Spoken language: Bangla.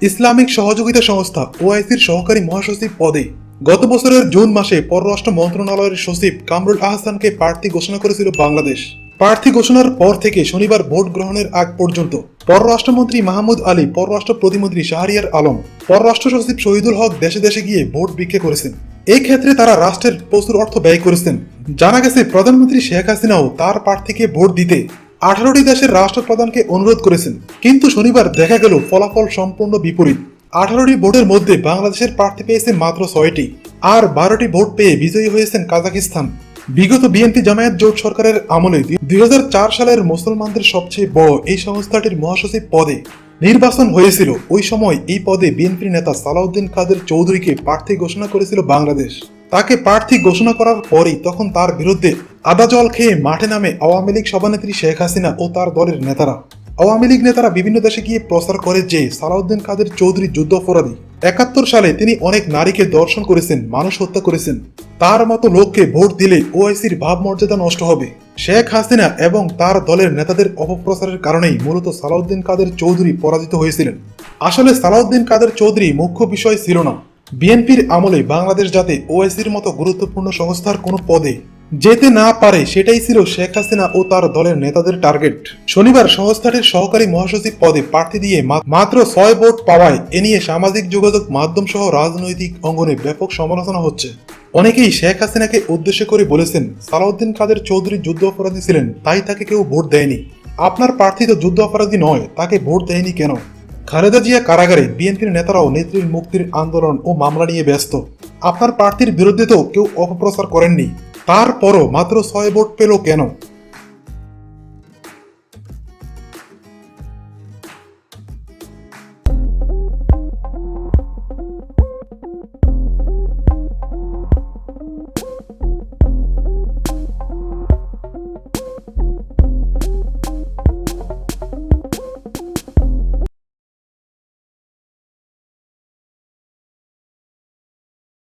ইসলামিক সহযোগিতা সংস্থা ওআইসির সহকারী মহাসচিব পদে গত বছরের জুন মাসে পররাষ্ট্র মন্ত্রণালয়ের সচিব কামরুল আহসানকে প্রার্থী ঘোষণা করেছিল বাংলাদেশ। প্রার্থী ঘোষণার পর থেকে শনিবার ভোট গ্রহণের আগ পর্যন্ত পররাষ্ট্রমন্ত্রী মাহমুদ আলী, পররাষ্ট্র প্রতিমন্ত্রী শাহরিয়ার আলম, পররাষ্ট্র সচিব শহীদুল হক দেশে দেশে গিয়ে ভোট ভিক্ষা করেছেন। এই ক্ষেত্রে তারা রাষ্ট্রের প্রচুর অর্থ ব্যয় করেছেন। জানা গেছে, প্রধানমন্ত্রী শেখ হাসিনাও তার প্রার্থীকে ভোট দিতে আঠারোটি দেশের রাষ্ট্রপ্রধানকে অনুরোধ করেছেন। কিন্তু শনিবার দেখা গেল ফলাফল সম্পূর্ণ বিপরীত। আঠারোটি ভোটের মধ্যে বাংলাদেশের প্রার্থী পেয়েছে মাত্র ছয়টি, আর বারোটি ভোট পেয়ে বিজয়ী হয়েছেন কাজাকিস্তান বিগত বিএনপি জামায়াত জোট সরকারের আমলে দুই হাজার চার সালের মুসলমানদের সবচেয়ে বড় এই সংস্থাটির মহাসচিব পদে নির্বাচন হয়েছিল। ওই সময় এই পদে বিএনপির নেতা সালাউদ্দিন কাদের চৌধুরীকে প্রার্থী ঘোষণা করেছিল বাংলাদেশ। তাকে প্রার্থী ঘোষণা করার পরই তখন তার বিরুদ্ধে আদা জল খেয়ে মাঠে নামে আওয়ামী লীগ সভানেত্রী শেখ হাসিনা ও তার দলের নেতারা। আওয়ামী লীগ নেতারা বিভিন্ন দেশে গিয়ে প্রচার করে যে সালাউদ্দিন কাদের চৌধুরী যুদ্ধ অপরাধী একাত্তর সালে তিনি অনেক নারীকে দর্শন করেছেন, মানুষ হত্যা করেছেন। তার মতো লোককে ভোট দিলে ওআইসির ভাবমর্যাদা নষ্ট হবে। শেখ হাসিনা এবং তার দলের নেতাদের অপপ্রচারের কারণেই মূলত সালাউদ্দিন কাদের চৌধুরী পরাজিত হয়েছিলেন। আসলে সালাউদ্দিন কাদের চৌধুরী মুখ্য বিষয় ছিল না। বিএনপির আমলে বাংলাদেশ যাতে ওআইসির মতো গুরুত্বপূর্ণ সংস্থার কোনো পদে যেতে না পারে, সেটাই ছিল শেখ হাসিনা ও তার দলের নেতাদের টার্গেট। শনিবার সংস্থাটির সহকারী মহাসচিব পদে প্রার্থী দিয়ে মাত্র ছয় ভোট পাওয়ায় এ নিয়ে সামাজিক যোগাযোগ মাধ্যম সহ রাজনৈতিক অঙ্গনে ব্যাপক সমালোচনা হচ্ছে। অনেকেই শেখ হাসিনাকে উদ্দেশ্য করে বলেছেন, সালাউদ্দিন কাদের চৌধুরী যুদ্ধ অপরাধী ছিলেন, তাই তাকে কেউ ভোট দেয়নি। আপনার প্রার্থী তো যুদ্ধ অপরাধী নয়, তাকে ভোট দেয়নি কেন? খালেদা জিয়া কারাগারে বিএনপির নেতারাও নেত্রীর মুক্তির আন্দোলন ও মামলা নিয়ে ব্যস্ত। আপনার প্রার্থীর বিরুদ্ধে তো কেউ অপপ্রচার করেননি। তারপরও মাত্র ছয় ভোট পেল কেন?